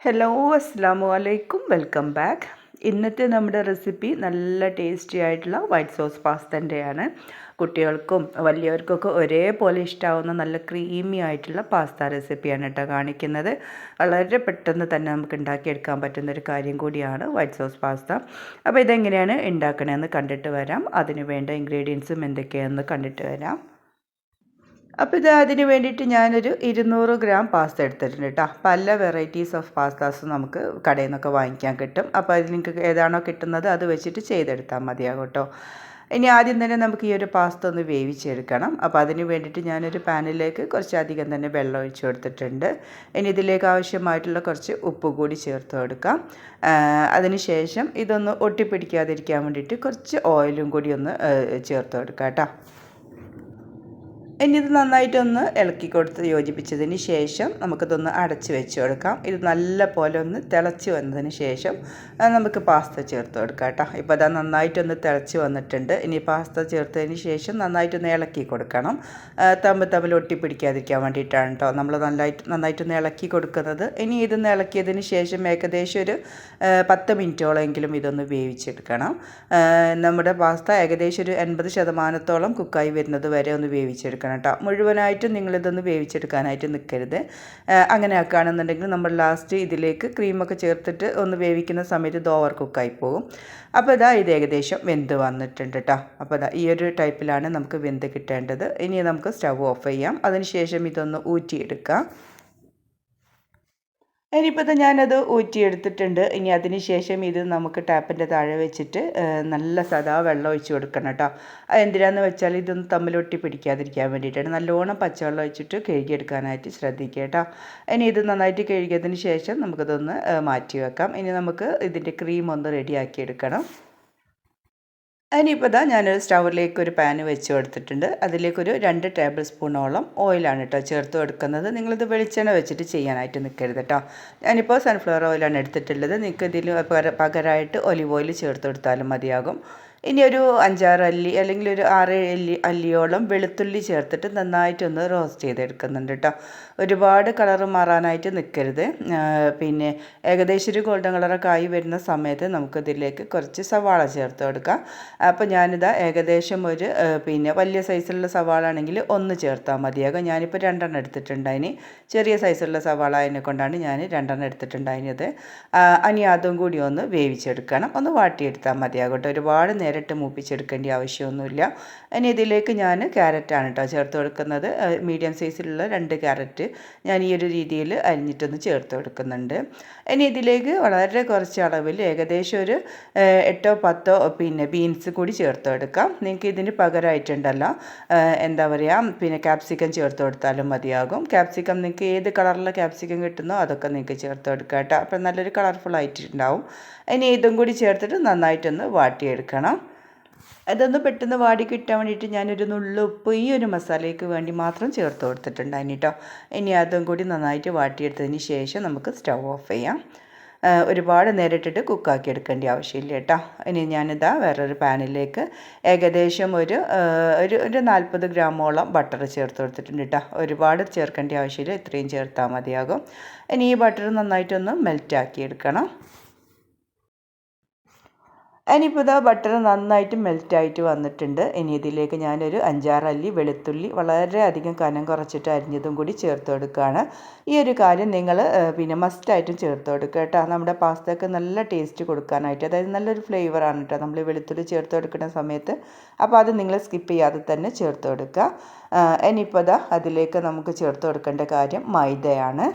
Hello അസ്സാം വലൈക്കും welcome back ഇന്നത്തെ നമ്മുടെ റെസിപ്പി നല്ല ടേസ്റ്റി ആയിട്ടുള്ള വൈറ്റ് സോസ് പാസ്തന്റെയാണ് കുട്ടികൾക്കും വലിയവർക്കൊക്കെ ഒരേപോലെ ഇഷ്ടമാവുന്ന നല്ല ക്രീമി ആയിട്ടുള്ള പാസ്ത റെസിപ്പിയാണ് കേട്ടോ കാണിക്കുന്നത്. വളരെ പെട്ടെന്ന് തന്നെ നമുക്ക് ഉണ്ടാക്കിയെടുക്കാൻ പറ്റുന്ന ഒരു കാര്യം കൂടിയാണ് വൈറ്റ് സോസ് പാസ്ത അപ്പോൾ ഇതെങ്ങനെയാണ് ഉണ്ടാക്കണമെന്ന് കണ്ടിട്ട് വരാം. അതിന് വേണ്ട ഇൻഗ്രീഡിയൻസും എന്തൊക്കെയാണെന്ന് കണ്ടിട്ട് വരാം. അപ്പോൾ ഇത് അതിന് വേണ്ടിയിട്ട് ഞാനൊരു ഇരുന്നൂറ് ഗ്രാം പാസ്ത എടുത്തിട്ടുണ്ട് കേട്ടോ. പല വെറൈറ്റീസ് ഓഫ് പാസ്തസ് നമുക്ക് കടയിൽ നിന്നൊക്കെ വാങ്ങിക്കാൻ കിട്ടും. അപ്പോൾ അതിൽ നിങ്ങൾക്ക് ഏതാണോ കിട്ടുന്നത് അത് വെച്ചിട്ട് ചെയ്തെടുത്താൽ മതിയാകും കേട്ടോ. ഇനി ആദ്യം തന്നെ നമുക്ക് ഈ ഒരു പാസ്ത ഒന്ന് വേവിച്ചെടുക്കണം. അപ്പോൾ അതിന് വേണ്ടിയിട്ട് ഞാനൊരു പാനിലേക്ക് കുറച്ചധികം തന്നെ വെള്ളം ഒഴിച്ചു കൊടുത്തിട്ടുണ്ട്. ഇനി ഇതിലേക്ക് ആവശ്യമായിട്ടുള്ള കുറച്ച് ഉപ്പ് കൂടി ചേർത്ത് കൊടുക്കാം. അതിനുശേഷം ഇതൊന്ന് ഒട്ടിപ്പിടിക്കാതിരിക്കാൻ വേണ്ടിയിട്ട് കുറച്ച് ഓയിലും കൂടി ഒന്ന് ചേർത്ത് കൊടുക്കാം കേട്ടോ. ഇനി ഇത് നന്നായിട്ടൊന്ന് ഇളക്കി കൊടുത്ത് യോജിപ്പിച്ചതിന് ശേഷം നമുക്കിതൊന്ന് അടച്ച് വെച്ച് കൊടുക്കാം. ഇത് നല്ല പോലെ ഒന്ന് തിളച്ച് വന്നതിന് ശേഷം നമുക്ക് പാസ്ത ചേർത്ത് കൊടുക്കാം കേട്ടോ. ഇപ്പോൾ അതാ നന്നായിട്ടൊന്ന് തിളച്ച് വന്നിട്ടുണ്ട്. ഇനി പാസ്ത ചേർത്തതിന് ശേഷം നന്നായിട്ടൊന്ന് ഇളക്കി കൊടുക്കണം. തമ്പ് തമ്മിൽ ഒട്ടിപ്പിടിക്കാതിരിക്കാൻ വേണ്ടിയിട്ടാണ് കേട്ടോ നമ്മൾ നന്നായിട്ട് നന്നായിട്ടൊന്ന് ഇളക്കി കൊടുക്കുന്നത്. ഇനി ഇതൊന്ന് ഇളക്കിയതിന് ശേഷം ഏകദേശം ഒരു പത്ത് മിനിറ്റോളമെങ്കിലും ഇതൊന്ന് വേവിച്ചെടുക്കണം. നമ്മുടെ പാസ്ത ഏകദേശം ഒരു എൺപത് ശതമാനത്തോളം കുക്കായി വരുന്നത് വരെ ഒന്ന് വേവിച്ചെടുക്കണം. വെക്കണം കേട്ടോ. മുഴുവനായിട്ടും നിങ്ങളിതൊന്ന് വേവിച്ചെടുക്കാനായിട്ട് നിൽക്കരുത്. അങ്ങനെ ആക്കുകയാണെന്നുണ്ടെങ്കിൽ നമ്മൾ ലാസ്റ്റ് ഇതിലേക്ക് ക്രീമൊക്കെ ചേർത്തിട്ട് ഒന്ന് വേവിക്കുന്ന സമയത്ത് ഇത് ഓവർ കുക്കായി പോകും. അപ്പോൾ ഇതാ ഇത് ഏകദേശം വെന്ത് വന്നിട്ടുണ്ട് കേട്ടോ. അപ്പോൾ ഇതാ ഈ ഒരു ടൈപ്പിലാണ് നമുക്ക് വെന്ത് കിട്ടേണ്ടത്. ഇനി നമുക്ക് സ്റ്റവ് ഓഫ് ചെയ്യാം. അതിനുശേഷം ഇതൊന്ന് ഊറ്റിയെടുക്കാം. ഇനിയിപ്പോൾ ഞാനത് ഊറ്റിയെടുത്തിട്ടുണ്ട്. ഇനി അതിന് ശേഷം ഇത് നമുക്ക് ടാപ്പിന്റെ താഴെ വെച്ചിട്ട് നല്ല സദാ വെള്ളം ഒഴിച്ച് കൊടുക്കണം കേട്ടോ എന്തിനാന്ന് വെച്ചാൽ ഇതൊന്ന് തമ്മിലൊട്ടി പിടിക്കാതിരിക്കാൻ വേണ്ടിയിട്ടാണ്. നല്ലോണം പച്ചവെള്ളം ഒഴിച്ചിട്ട് കഴുകിയെടുക്കാനായിട്ട് ശ്രദ്ധിക്കുക കേട്ടോ ഇനി ഇത് നന്നായിട്ട് കഴുകിയതിന് ശേഷം നമുക്കിതൊന്ന് മാറ്റി വെക്കാം. ഇനി നമുക്ക് ഇതിന്റെ ക്രീം ഒന്ന് റെഡിയാക്കി എടുക്കണം. ഇനിയിപ്പോൾ ഇതാ ഞാനൊരു സ്റ്റൗവിലേക്ക് ഒരു പാന് വെച്ച് കൊടുത്തിട്ടുണ്ട്. അതിലേക്കൊരു രണ്ട് ടേബിൾ സ്പൂണോളം ഓയിലാണ് കേട്ടോ ചേർത്ത് കൊടുക്കുന്നത്. നിങ്ങളിത് വെളിച്ചെണ്ണ വെച്ചിട്ട് ചെയ്യാനായിട്ട് നിൽക്കരുത് കേട്ടോ ഞാനിപ്പോൾ സൺഫ്ലവർ ഓയിലാണ് എടുത്തിട്ടുള്ളത്. നിങ്ങൾക്ക് ഇതിൽ പകരമായിട്ട് ഒലിവ് ഓയിൽ ചേർത്ത് കൊടുത്താലും മതിയാകും. ഇനി ഒരു അഞ്ചാറ് അല്ലി അല്ലെങ്കിൽ ഒരു ആറ് അല്ലി അല്ലിയോളം വെളുത്തുള്ളി ചേർത്തിട്ട് നന്നായിട്ടൊന്ന് റോസ്റ്റ് ചെയ്തെടുക്കുന്നുണ്ട് കേട്ടോ ഒരുപാട് കളർ മാറാനായിട്ട് നിൽക്കരുത് പിന്നെ ഏകദേശം ഒരു ഗോൾഡൻ കളറൊക്കെ ആയി വരുന്ന സമയത്ത് നമുക്കിതിലേക്ക് കുറച്ച് സവാള ചേർത്ത് കൊടുക്കാം. അപ്പോൾ ഞാനിതാ ഏകദേശം ഒരു പിന്നെ വലിയ സൈസിലുള്ള സവാള ആണെങ്കിൽ ഒന്ന് ചേർത്താൽ മതിയാകും. ഞാനിപ്പോൾ രണ്ടെണ്ണം എടുത്തിട്ടുണ്ടായിന്. ചെറിയ സൈസുള്ള സവാള അതിനെ കൊണ്ടാണ് ഞാൻ രണ്ടെണ്ണം എടുത്തിട്ടുണ്ടായിരുന്നത് ഇനി അതും കൂടി ഒന്ന് വേവിച്ചെടുക്കണം. ഒന്ന് വാട്ടിയെടുത്താൽ മതിയാകും കേട്ടോ ഒരുപാട് നേരിട്ട് മൂപ്പിച്ചെടുക്കേണ്ട ആവശ്യമൊന്നുമില്ല. ഇനി ഇതിലേക്ക് ഞാൻ ക്യാരറ്റാണ് കേട്ടോ ചേർത്ത് കൊടുക്കുന്നത്. മീഡിയം സൈസിലുള്ള രണ്ട് ക്യാരറ്റ് ഞാൻ ഈ ഒരു രീതിയിൽ അരിഞ്ഞിട്ടൊന്ന് ചേർത്ത് കൊടുക്കുന്നുണ്ട്. ഇനി ഇതിലേക്ക് വളരെ കുറച്ച് അളവിൽ ഏകദേശം ഒരു എട്ടോ പത്തോ പിന്നെ ബീൻസ് കൂടി ചേർത്ത് കൊടുക്കാം. നിങ്ങൾക്ക് ഇതിന് പകരമായിട്ടുണ്ടല്ലോ എന്താ പറയുക പിന്നെ ക്യാപ്സിക്കം ചേർത്ത് കൊടുത്താലും മതിയാകും. ക്യാപ്സിക്കം നിങ്ങൾക്ക് ഏത് കളറിലുള്ള ക്യാപ്സിക്കം കിട്ടുന്നോ അതൊക്കെ നിങ്ങൾക്ക് ചേർത്ത് കൊടുക്കാം കേട്ടോ അപ്പം നല്ലൊരു കളർഫുൾ ആയിട്ടുണ്ടാവും. ഇനി ഇതും കൂടി ചേർത്തിട്ട് നന്നായിട്ടൊന്ന് വാട്ടിയെടുക്കണം. അതൊന്ന് പെട്ടെന്ന് വാടി കിട്ടാൻ വേണ്ടിയിട്ട് ഞാനൊരു നുള്ളു ഉപ്പ് ഈ ഒരു മസാലയ്ക്ക് വേണ്ടി മാത്രം ചേർത്ത് കൊടുത്തിട്ടുണ്ടായിന് കേട്ടോ ഇനി അതും കൂടി നന്നായിട്ട് വാട്ടിയെടുത്തതിന് ശേഷം നമുക്ക് സ്റ്റവ് ഓഫ് ചെയ്യാം. ഒരുപാട് നേരിട്ടിട്ട് കുക്കാക്കി എടുക്കേണ്ട ആവശ്യമില്ല കേട്ടോ ഇനി ഞാനിതാ വേറൊരു പാനിലേക്ക് ഏകദേശം ഒരു ഒരു ഒരു നാൽപ്പത് ഗ്രാമോളം ബട്ടർ ചേർത്ത് കൊടുത്തിട്ടുണ്ട് കേട്ടോ ഒരുപാട് ചേർക്കേണ്ട ആവശ്യമില്ല ഇത്രയും ചേർത്താൽ മതിയാകും. ഇനി ഈ ബട്ടർ നന്നായിട്ടൊന്ന് മെൽറ്റാക്കി എടുക്കണം. ഇനിയിപ്പോൾ ഇതാ ബട്ടർ നന്നായിട്ട് മെൽറ്റായിട്ട് വന്നിട്ടുണ്ട്. ഇനി ഇതിലേക്ക് ഞാനൊരു അഞ്ചാറ് അല്ലി വെളുത്തുള്ളി വളരെയധികം കനം കുറച്ചിട്ട് അരിഞ്ഞതും കൂടി ചേർത്ത് കൊടുക്കുകയാണ്. ഈ ഒരു കാര്യം നിങ്ങൾ പിന്നെ മസ്റ്റായിട്ടും ചേർത്ത് കൊടുക്കുക കേട്ടോ. നമ്മുടെ പാസ്തയ്ക്ക് നല്ല ടേസ്റ്റ് കൊടുക്കാനായിട്ട്. അതായത് നല്ലൊരു ഫ്ലേവറാണ് കേട്ടോ. നമ്മൾ വെളുത്തുള്ളി ചേർത്ത് കൊടുക്കുന്ന സമയത്ത്. അപ്പോൾ അത് നിങ്ങൾ സ്കിപ്പ് ചെയ്യാതെ തന്നെ ചേർത്ത് കൊടുക്കുക. ഇനിയിപ്പോൾ അതിലേക്ക് നമുക്ക് ചേർത്ത് കൊടുക്കേണ്ട കാര്യം മൈദയാണ്.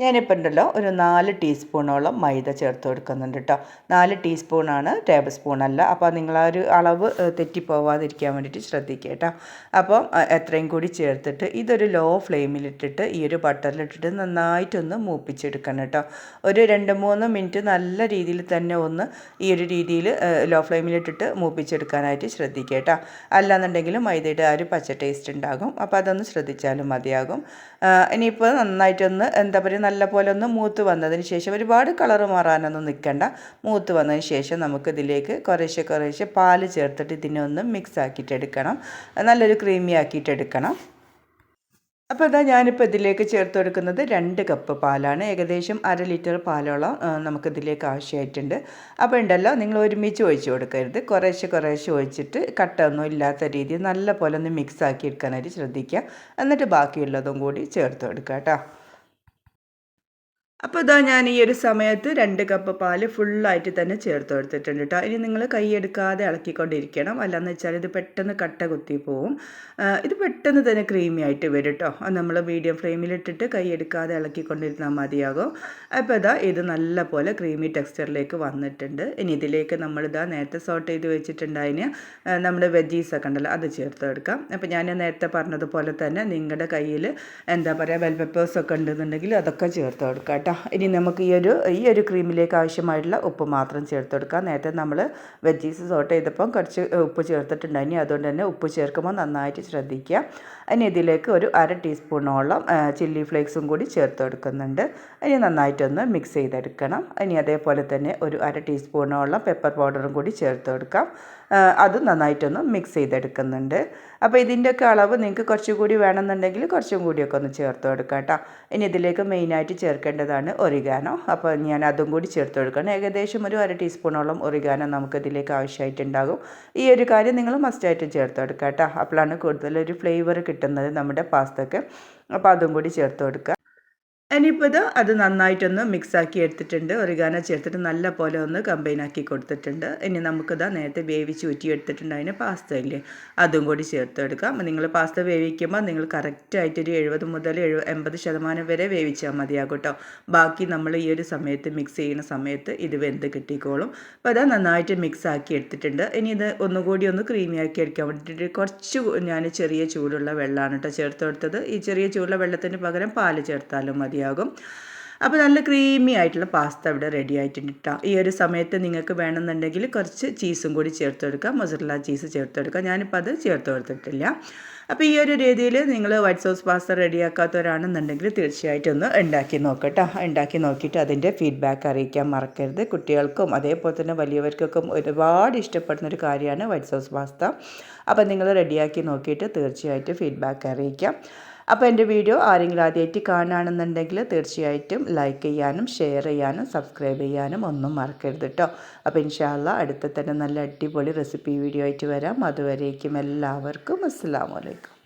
ഞാനിപ്പോൾ ഉണ്ടല്ലോ ഒരു നാല് ടീസ്പൂണോളം മൈദ ചേർത്ത് കൊടുക്കുന്നുണ്ട് കേട്ടോ. നാല് ടീസ്പൂണാണ് ടേബിൾ സ്പൂൺ അല്ല. അപ്പോൾ നിങ്ങൾ ആ ഒരു അളവ് തെറ്റിപ്പോവാതിരിക്കാൻ വേണ്ടിയിട്ട് ശ്രദ്ധിക്കുക കേട്ടോ. അപ്പം എത്രയും കൂടി ചേർത്തിട്ട് ഇതൊരു ലോ ഫ്ലെയിമിലിട്ടിട്ട് ഈ ഒരു ബട്ടറിലിട്ടിട്ട് നന്നായിട്ടൊന്ന് മൂപ്പിച്ചെടുക്കണം കേട്ടോ. ഒരു രണ്ട് മൂന്ന് മിനിറ്റ് നല്ല രീതിയിൽ തന്നെ ഒന്ന് ഈ ഒരു രീതിയിൽ ലോ ഫ്ലെയിമിലിട്ടിട്ട് മൂപ്പിച്ചെടുക്കാനായിട്ട് ശ്രദ്ധിക്കുക കേട്ടോ. അല്ലാന്നുണ്ടെങ്കിൽ മൈദയുടെ ആ ഒരു പച്ച ടേസ്റ്റ് ഉണ്ടാകും. അപ്പോൾ അതൊന്ന് ശ്രദ്ധിച്ചാലും മതിയാകും. ഇനിയിപ്പോൾ നന്നായിട്ടൊന്ന് എന്താ പറയുക നല്ല പോലെ ഒന്ന് മൂത്ത് വന്നതിന് ശേഷം ഒരുപാട് കളർ മാറാനൊന്നും നിൽക്കണ്ട. മൂത്ത് വന്നതിന് ശേഷം നമുക്കിതിലേക്ക് കുറേശ്ശെ കുറേശ്ശെ പാൽ ചേർത്തിട്ട് ഇതിനെ ഒന്ന് മിക്സ് ആക്കിയിട്ടെടുക്കണം നല്ലൊരു ക്രീമി ആക്കിയിട്ടെടുക്കണം അപ്പോൾ ഇതാ ഞാനിപ്പോൾ ഇതിലേക്ക് ചേർത്ത് കൊടുക്കുന്നത് രണ്ട് കപ്പ് പാലാണ്. ഏകദേശം അര ലിറ്റർ പാലോളം നമുക്കിതിലേക്ക് ആവശ്യമായിട്ടുണ്ട് അപ്പോൾ ഉണ്ടല്ലോ നിങ്ങൾ ഒരുമിച്ച് ഒഴിച്ച് കൊടുക്കരുത്. കുറേശ്ശെ കുറേശ്ശെ ഒഴിച്ചിട്ട് കട്ടൊന്നും ഇല്ലാത്ത രീതിയിൽ നല്ല പോലെ ഒന്ന് മിക്സ് ആക്കി എടുക്കാനായിട്ട് ശ്രദ്ധിക്കുക. എന്നിട്ട് ബാക്കിയുള്ളതും കൂടി ചേർത്ത് കൊടുക്കുക കേട്ടോ. അപ്പോൾ ഇതാ ഞാൻ ഈ ഒരു സമയത്ത് രണ്ട് കപ്പ് പാൽ ഫുള്ളായിട്ട് തന്നെ ചേർത്ത് കൊടുത്തിട്ടുണ്ട് കേട്ടോ ഇനി നിങ്ങൾ കൈയെടുക്കാതെ ഇളക്കിക്കൊണ്ടിരിക്കണം. അല്ലാന്ന് വെച്ചാൽ ഇത് പെട്ടെന്ന് കട്ട കുത്തി പോവും. ഇത് പെട്ടെന്ന് തന്നെ ക്രീമി ആയിട്ട് വരും കേട്ടോ നമ്മൾ മീഡിയം ഫ്ലെയിമിലിട്ടിട്ട് കൈയെടുക്കാതെ ഇളക്കിക്കൊണ്ടിരുന്നാൽ മതിയാകും. അപ്പോൾ ഇതാ ഇത് നല്ല പോലെ ക്രീമി ടെക്സ്ചറിലേക്ക് വന്നിട്ടുണ്ട്. ഇനി ഇതിലേക്ക് നമ്മളിതാ നേരത്തെ സോട്ട് ചെയ്ത് വെച്ചിട്ടുണ്ടായിന് നമ്മുടെ വെജീസ് ഒക്കെ ഉണ്ടല്ലോ അത് ചേർത്ത് കൊടുക്കാം. അപ്പോൾ ഞാൻ നേരത്തെ പറഞ്ഞതുപോലെ തന്നെ നിങ്ങളുടെ കയ്യിൽ എന്താ പറയുക ബെൽ പെപ്പേഴ്സ് ഒക്കെ ഉണ്ടെന്നുണ്ടെങ്കിൽ അതൊക്കെ ചേർത്ത് കൊടുക്കാം കേട്ടോ. ഇനി നമുക്ക് ഈ ഒരു ഈ ഒരു ക്രീമിലേക്ക് ആവശ്യമായിട്ടുള്ള ഉപ്പ് മാത്രം ചേർത്ത് കൊടുക്കാം നേരത്തെ നമ്മൾ വെജീസ് സോട്ട് ചെയ്തപ്പം കുറച്ച് ഉപ്പ് ചേർത്തിട്ടുണ്ടായിരുന്നു അതുകൊണ്ട് തന്നെ ഉപ്പ് ചേർക്കുമ്പോൾ നന്നായിട്ട് ശ്രദ്ധിക്കുക. ഇനി ഇതിലേക്ക് ഒരു അര ടീസ്പൂണോളം ചില്ലി ഫ്ലേക്സും കൂടി ചേർത്ത് കൊടുക്കുന്നുണ്ട് ഇനി നന്നായിട്ടൊന്ന് മിക്സ് ചെയ്തെടുക്കണം. ഇനി അതേപോലെ തന്നെ ഒരു അര ടീസ്പൂണോളം പെപ്പർ പൗഡറും കൂടി ചേർത്ത് കൊടുക്കാം അത് നന്നായിട്ടൊന്ന് മിക്സ് ചെയ്തെടുക്കുന്നുണ്ട്. അപ്പോൾ ഇതിന്റെയൊക്കെ അളവ് നിങ്ങൾക്ക് കുറച്ചും കൂടി വേണമെന്നുണ്ടെങ്കിൽ കുറച്ചും കൂടിയൊക്കെ ഒന്ന് ചേർത്ത് കൊടുക്കാം കേട്ടോ ഇനി ഇതിലേക്ക് മെയിനായിട്ട് ചേർക്കേണ്ടതാണ് ഒറിഗാനോ അപ്പോൾ ഞാൻ അതും കൂടി ചേർത്ത് കൊടുക്കണം ഏകദേശം ഒരു അര ടീസ്പൂണോളം ഒറിഗാനോ നമുക്ക് ഇതിലേക്ക് ആവശ്യമായിട്ടുണ്ടാകും. ഈ ഒരു കാര്യം നിങ്ങൾ മസ്റ്റായിട്ട് ചേർത്ത് കൊടുക്കുക കേട്ടോ അപ്പോഴാണ് കൂടുതലൊരു ഫ്ലേവർ ഫ്ലേവർ കിട്ടുന്നത് നമ്മുടെ പാസ്തക്ക്. അപ്പോൾ അതും കൂടി ചേർത്ത് കൊടുക്കുക. ഇനിയിപ്പോൾ ഇത് അത് നന്നായിട്ടൊന്ന് മിക്സാക്കി എടുത്തിട്ടുണ്ട്. ഗാന ചേർത്തിട്ട് നല്ല പോലെ ഒന്ന് കമ്പൈൻ ആക്കി കൊടുത്തിട്ടുണ്ട്. ഇനി നമുക്കിതാ നേരത്തെ വേവിച്ച് ഊറ്റി എടുത്തിട്ടുണ്ട് അതിന് പാസ്ത ഇല്ലേ? അതും കൂടി ചേർത്ത് എടുക്കാം. നിങ്ങൾ പാസ്ത വേവിക്കുമ്പോൾ നിങ്ങൾ കറക്റ്റായിട്ടൊരു എഴുപത് മുതൽ എഴു എൺപത് ശതമാനം വരെ വേവിച്ചാൽ മതിയാകും കേട്ടോ ബാക്കി നമ്മൾ ഈ ഒരു സമയത്ത് മിക്സ് ചെയ്യുന്ന സമയത്ത് ഇത് വെന്ത് കിട്ടിക്കോളും. അപ്പോൾ അതാ നന്നായിട്ട് മിക്സ് ആക്കി എടുത്തിട്ടുണ്ട്. ഇനി ഇത് ഒന്നുകൂടി ഒന്ന് ക്രീമി ആക്കി എടുക്കാൻ വേണ്ടിയിട്ട് കുറച്ച് ഞാൻ ചെറിയ ചൂടുള്ള വെള്ളമാണ് കേട്ടോ ചേർത്ത് കൊടുത്തത്. ഈ ചെറിയ ചൂടുള്ള വെള്ളത്തിന് പകരം പാൽ ചേർത്താലും മതിയാകും അപ്പോൾ നല്ല ക്രീമി ആയിട്ടുള്ള പാസ്ത ഇവിടെ റെഡി ആയിട്ടുണ്ട് കേട്ടോ ഈ ഒരു സമയത്ത് നിങ്ങൾക്ക് വേണമെന്നുണ്ടെങ്കിൽ കുറച്ച് ചീസും കൂടി ചേർത്ത് കൊടുക്കാം മൊസറല്ല ചീസ് ചേർത്ത് കൊടുക്കാം ഞാനിപ്പോൾ അത് ചേർത്ത് കൊടുത്തിട്ടില്ല അപ്പോൾ ഈ ഒരു രീതിയിൽ നിങ്ങൾ വൈറ്റ് സോസ് പാസ്ത റെഡിയാക്കാത്തവരാണെന്നുണ്ടെങ്കിൽ തീർച്ചയായിട്ടും ഒന്ന് ഉണ്ടാക്കി നോക്കട്ടോ ഉണ്ടാക്കി നോക്കിയിട്ട് അതിന്റെ ഫീഡ്ബാക്ക് അറിയിക്കാൻ മറക്കരുത്. കുട്ടികൾക്കും അതേപോലെ തന്നെ വലിയവർക്കൊക്കെ ഒരുപാട് ഇഷ്ടപ്പെടുന്ന ഒരു കാര്യമാണ് വൈറ്റ് സോസ് പാസ്ത അപ്പോൾ നിങ്ങൾ റെഡിയാക്കി നോക്കിയിട്ട് തീർച്ചയായിട്ടും ഫീഡ്ബാക്ക് അറിയിക്കാം. അപ്പോൾ എന്റെ വീഡിയോ ആരെങ്കിലും ആദ്യമായിട്ട് കാണുകയാണെന്നുണ്ടെങ്കിൽ തീർച്ചയായിട്ടും ലൈക്ക് ചെയ്യാനും ഷെയർ ചെയ്യാനും സബ്സ്ക്രൈബ് ചെയ്യാനും ഒന്നും മറക്കരുത് കേട്ടോ അപ്പോൾ ഇൻഷാല്ല അടുത്ത തന്നെ നല്ല അടിപൊളി റെസിപ്പി വീഡിയോ ആയിട്ട് വരാം. അതുവരേക്കും എല്ലാവർക്കും അസ്സാം വലൈക്കും